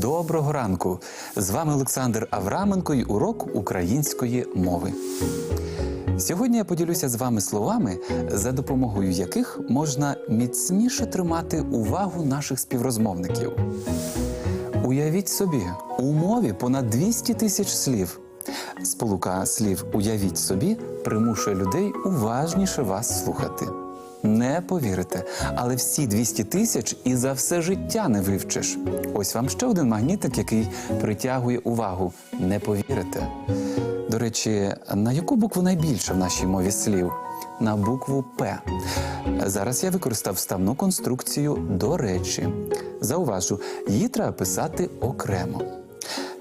Доброго ранку! З вами Олександр Авраменко і урок української мови. Сьогодні я поділюся з вами словами, за допомогою яких можна міцніше тримати увагу наших співрозмовників. Уявіть собі, у мові понад 200 тисяч слів. Сполука слів Уявіть собі примушує людей уважніше вас слухати. Не повірите, але всі 200 тисяч і за все життя не вивчиш. Ось вам ще один магнітик, який притягує увагу. Не повірите. До речі, на яку букву найбільше в нашій мові слів? На букву П. Зараз я використав вставну конструкцію до речі. Зауважу, її треба писати окремо.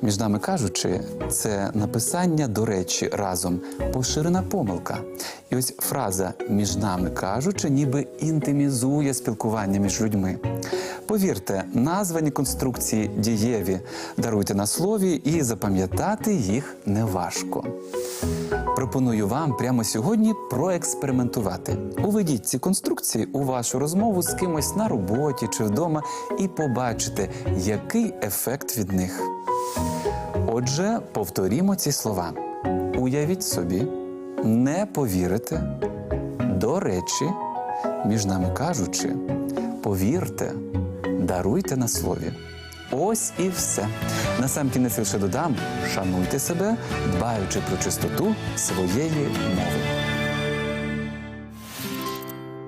Між нами кажучи, це написання до речі разом поширена помилка. І ось фраза між нами кажучи, ніби інтимізує спілкування між людьми. Повірте, названі конструкції дієві, даруйте на слові і запам'ятати їх неважко. Пропоную вам прямо сьогодні проекспериментувати. Уведіть ці конструкції у вашу розмову з кимось на роботі чи вдома і побачите, який ефект від них. Отже, повторімо ці слова. Уявіть собі, не повірите, до речі, між нами кажучи, повірте, даруйте на слові. Ось і все. Насамкінець лише додам: шануйте себе, дбаючи про чистоту своєї мови.